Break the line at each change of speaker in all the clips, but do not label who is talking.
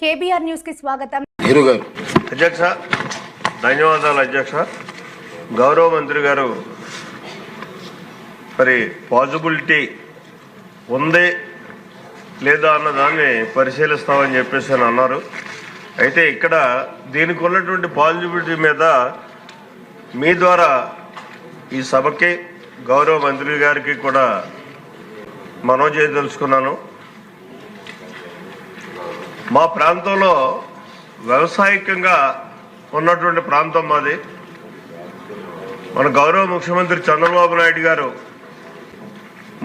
KBR న్యూస్కి స్వాగతం.
గారు.
అధ్యక్ష ధన్యవాదాలు అధ్యక్ష. గౌరవ మంత్రి గారు మరి పాజిబిలిటీ ఉంది లేదా అన్న దాన్ని పరిశీలిస్తామని చెప్పేసి అని అన్నారు. అయితే ఇక్కడ దీనికి ఉన్నటువంటి పాజిబిలిటీ మీద మీ ద్వారా ఈ సభకి గౌరవ మంత్రి గారికి కూడా మనవి చేయదలుచుకున్నాను. మా ప్రాంతంలో వ్యవసాయకంగా ఉన్నటువంటి ప్రాంతం మాది. మన గౌరవ ముఖ్యమంత్రి చంద్రబాబు నాయుడు గారు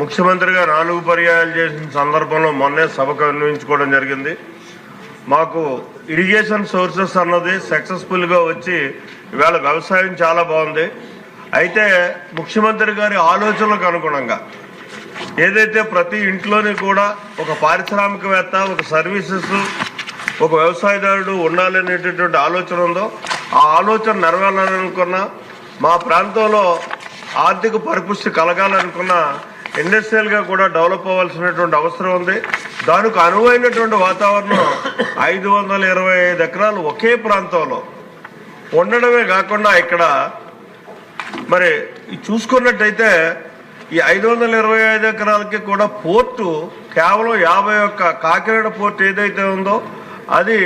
ముఖ్యమంత్రిగా నాలుగు పర్యాయాలు చేసిన సందర్భంలో మొన్నే సభకు అన్వయించుకోవడం జరిగింది. మాకు ఇరిగేషన్ సోర్సెస్ అన్నది సక్సెస్ఫుల్గా వచ్చి ఇవాళ వ్యవసాయం చాలా బాగుంది. అయితే ముఖ్యమంత్రి గారి ఆలోచనలకు అనుగుణంగా ఏదైతే ప్రతి ఇంట్లోని కూడా ఒక పారిశ్రామికవేత్త ఒక సర్వీసెస్ ఒక వ్యవసాయదారుడు ఉండాలనేటటువంటి ఆలోచన ఉందో ఆ ఆలోచన నెరవేరాలనుకున్న మా ప్రాంతంలో ఆర్థిక పరిపుష్టి కలగాలనుకున్న ఇండస్ట్రియల్గా కూడా డెవలప్ అవ్వాల్సినటువంటి అవసరం ఉంది. దానికి అనువైనటువంటి వాతావరణం ఐదు వందల ఇరవై ఐదు ఎకరాలు ఒకే ప్రాంతంలో ఉండడమే కాకుండా ఇక్కడ మరి చూసుకున్నట్టయితే ఈ ఐదు వందల ఇరవై ఐదు ఎకరాలకి కూడా పోర్టు కేవలం యాభై ఒక్క కాకినాడ పోర్ట్ ఏదైతే ఉందో అది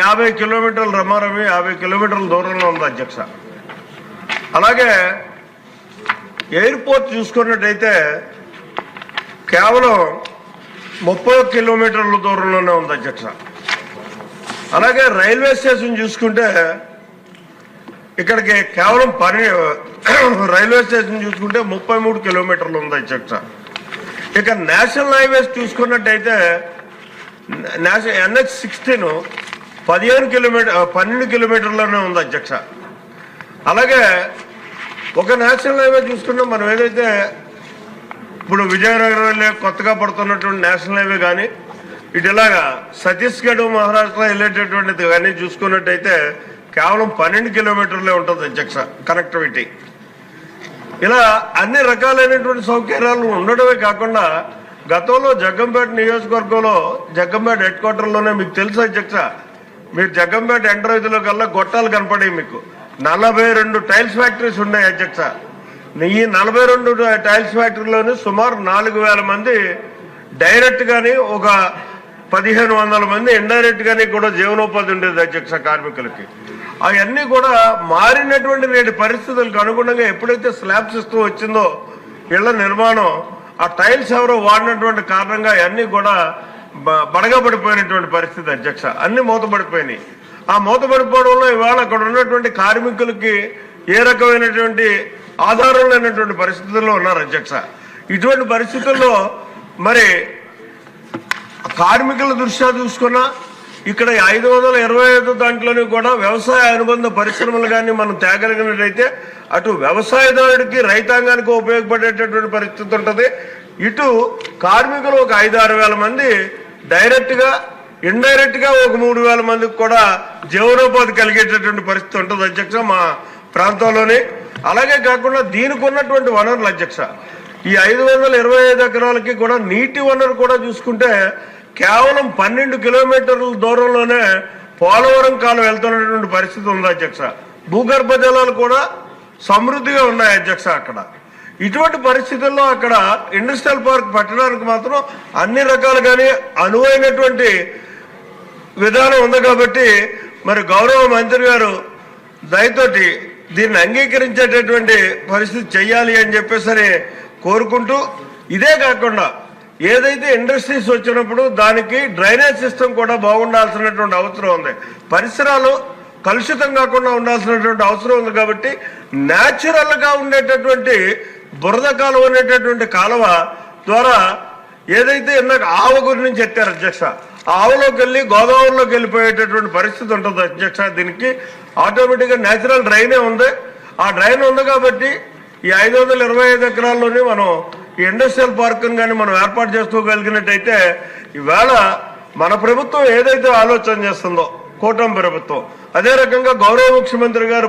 యాభై కిలోమీటర్ల రమారమి యాభై కిలోమీటర్ల దూరంలో ఉంది అధ్యక్ష. అలాగే ఎయిర్పోర్ట్ చూసుకున్నట్టయితే కేవలం ముప్పై కిలోమీటర్ల దూరంలోనే ఉంది అధ్యక్ష. అలాగే రైల్వే స్టేషన్ చూసుకుంటే ఇక్కడికి కేవలం పని రైల్వే స్టేషన్ చూసుకుంటే ముప్పై మూడు కిలోమీటర్లు ఉంది అధ్యక్ష. ఇక నేషనల్ హైవేస్ చూసుకున్నట్టయితే నేషనల్ ఎన్హెచ్ సిక్స్టీన్ పదిహేను కిలోమీటర్ పన్నెండు కిలోమీటర్లోనే ఉంది అధ్యక్ష. అలాగే ఒక నేషనల్ హైవే చూసుకుంటే మనం ఏదైతే ఇప్పుడు విజయనగరం వెళ్ళే కొత్తగా పడుతున్నటువంటి నేషనల్ హైవే కానీ ఇటు ఇలాగా ఛత్తీస్గఢ్ మహారాష్ట్ర వెళ్ళేటటువంటిది కానీ చూసుకున్నట్టయితే కేవలం పన్నెండు కిలోమీటర్లే ఉంటుంది అధ్యక్ష కనెక్టివిటీ. ఇలా అన్ని రకాలైనటువంటి సౌకర్యాలు ఉండడమే కాకుండా గతంలో జగ్గంపేట నియోజకవర్గంలో జగ్గంపేట హెడ్ క్వార్టర్లోనే మీకు తెలుసు అధ్యక్ష మీరు జగ్గంపేట ఎంటర్ రైతులో కల్లా గొట్టాలు కనపడేవి మీకు. నలభై రెండు టైల్స్ ఫ్యాక్టరీస్ ఉన్నాయి అధ్యక్ష. ఈ నలభై రెండు టైల్స్ ఫ్యాక్టరీలోని సుమారు నాలుగు వేల మంది డైరెక్ట్ గాని ఒక పదిహేను వందల మంది ఇండైరెక్ట్ కూడా జీవనోపాధి ఉండేది అధ్యక్ష కార్మికులకి. అవన్నీ కూడా మారినటువంటి నేటి పరిస్థితులకు అనుగుణంగా ఎప్పుడైతే స్లాబ్ సిస్టమ్ వచ్చిందో ఇళ్ళ నిర్మాణం ఆ టైల్స్ ఎవరో వాడినటువంటి కారణంగా అవన్నీ కూడా బడగబడిపోయినటువంటి పరిస్థితి అధ్యక్ష. అన్ని మూతపడిపోయినాయి. ఆ మూతపడిపోవడంలో ఇవాళ అక్కడ ఉన్నటువంటి కార్మికులకి ఏ రకమైనటువంటి ఆధారం లేనటువంటి పరిస్థితుల్లో ఉన్నారు అధ్యక్ష. ఇటువంటి పరిస్థితుల్లో మరి కార్మికుల దృష్ట్యా చూసుకున్నా ఇక్కడ ఐదు వందల ఇరవై ఐదు దాంట్లోని కూడా వ్యవసాయ అనుబంధ పరిశ్రమలు కానీ మనం తేగలిగినట్లయితే అటు వ్యవసాయదారుడికి రైతాంగానికి ఉపయోగపడేటటువంటి పరిస్థితి ఉంటుంది. ఇటు కార్మికులు ఒక ఐదు ఆరు వేల మంది డైరెక్ట్గా ఇండైరెక్ట్గా ఒక మూడు వేల మందికి కూడా జీవనోపాధి కలిగేటటువంటి పరిస్థితి ఉంటుంది అధ్యక్ష మా ప్రాంతంలోని. అలాగే కాకుండా దీనికి ఉన్నటువంటి వనరులు అధ్యక్ష ఈ ఐదు వందల ఇరవై ఐదు ఎకరాలకి కూడా నీటి వనరు కూడా చూసుకుంటే కేవలం పన్నెండు కిలోమీటర్ల దూరంలోనే పోలవరం కాలం వెళ్తున్నటువంటి పరిస్థితి ఉంది అధ్యక్ష. భూగర్భ జలాలు కూడా సమృద్ధిగా ఉన్నాయి అధ్యక్ష అక్కడ. ఇటువంటి పరిస్థితుల్లో అక్కడ ఇండస్ట్రియల్ పార్క్ పెట్టడానికి మాత్రం అన్ని రకాలుగానే అనువైనటువంటి విధానం ఉంది కాబట్టి మరి గౌరవ మంత్రి గారు దయతోటి దీన్ని అంగీకరించేటటువంటి పరిస్థితి చెయ్యాలి అని చెప్పేసరి కోరుకుంటూ ఇదే కాకుండా ఏదైతే ఇండస్ట్రీస్ వచ్చినప్పుడు దానికి డ్రైనేజ్ సిస్టమ్ కూడా బాగుండాల్సినటువంటి అవసరం ఉంది. పరిసరాలు కలుషితం కాకుండా ఉండాల్సినటువంటి అవసరం ఉంది కాబట్టి న్యాచురల్గా ఉండేటటువంటి బురద కాలువ అనేటటువంటి కాలువ ద్వారా ఏదైతే ఇందాక ఆవు గురించి ఎత్తారు అధ్యక్ష ఆవులోకి వెళ్ళి గోదావరిలోకి వెళ్ళిపోయేటటువంటి పరిస్థితి ఉంటుంది అధ్యక్ష. దీనికి ఆటోమేటిక్గా న్యాచురల్ నేచురల్ డ్రైనే ఉంది. ఆ డ్రైన్ ఉంది కాబట్టి ఈ ఐదు వందల ఇరవై ఐదు ఎకరాల్లోనే మనం ఈ ఇండస్ట్రియల్ పార్క్ కానీ మనం ఏర్పాటు చేసుకోగలిగినట్టయితే ఈవేళ మన ప్రభుత్వం ఏదైతే ఆలోచన చేస్తుందో కూటమి ప్రభుత్వం అదే రకంగా గౌరవ ముఖ్యమంత్రి గారు